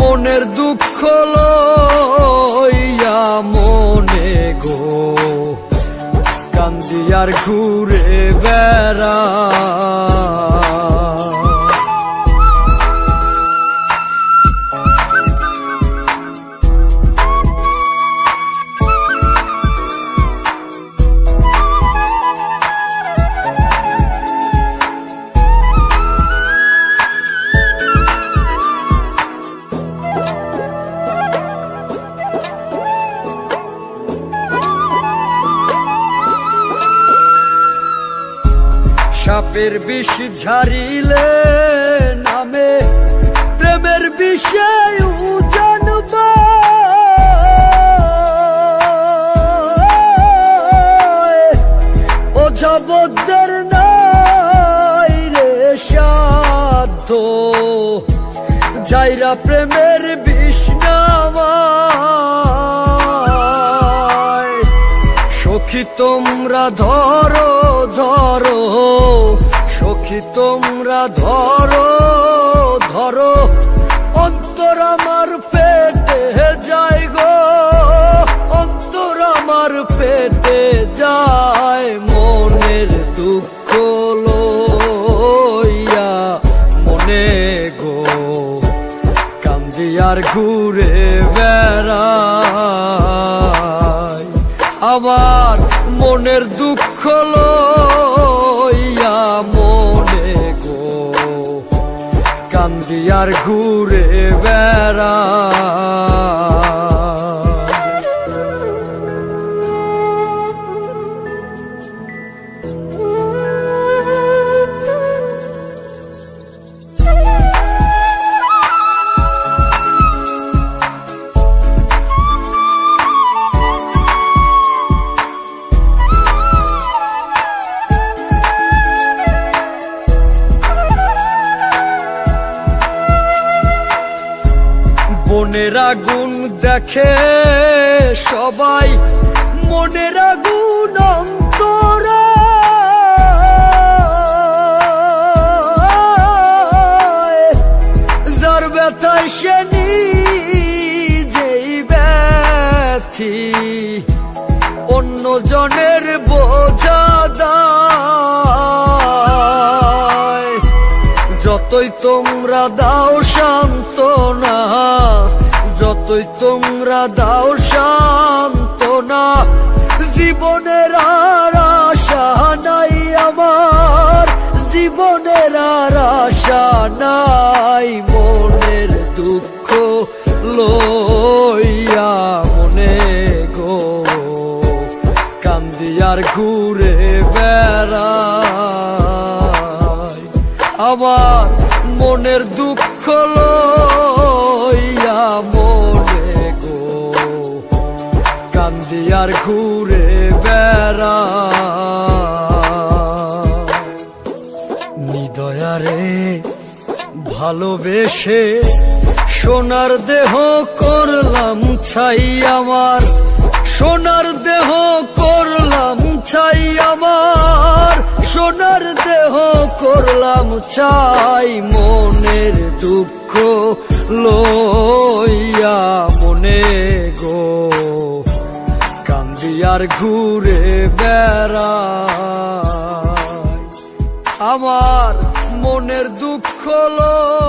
মনের দুঃখ লইয়া মনে গো। কান্দিয়ার ঘুরে বেড়া সাপের বিষ ঝারিলে নামে প্রেমের বিষয় জানবা ও জবদের নাই রে সাধ্য যাইরা প্রেমের সখী তোমরা ধরো ধরো। সখী তোমরা ধরো ধরো। অন্তর আমার পেটে যায় গো। অন্তর আমার পেটে যায় মনের দুঃখ লইয়া মনে গো। কান্দিয়ার ঘুরে বেড়ায়। আমার মনের দুঃখ লইয়া মনে গো। কান্দিয়ার ঘুরে বেড়ায়। বনের আগুন দেখে সবাই মনের আগুন অন্তরা। যার ব্যথায় ব্যথি অন্য জনের বোঝা দায় যতই তোমরা দাও সান্ত্বনা, যতই তোমরা দাও সান্ত্বনা, জীবনের আর আশা নাই আমার, জীবনের আর আশা নাই মনের দুঃখ লইয়া মনে গো কান্দিয়ার ঘুরে আমার মনের দুঃখ লইয়া মনে গো। কান্দিয়ার ঘুরে বেড়া। নিদয়ারে ভালোবেসে সোনার দেহ করলাম ছাই আমার। সোনার দেহ করলাম ছাই আমার। সোনার দেহ করলাম চাই মনের দুঃখ লইয়া মনে গো। কান্দিয়ার ঘুরে বেড়া আমার মনের দুঃখ লইয়া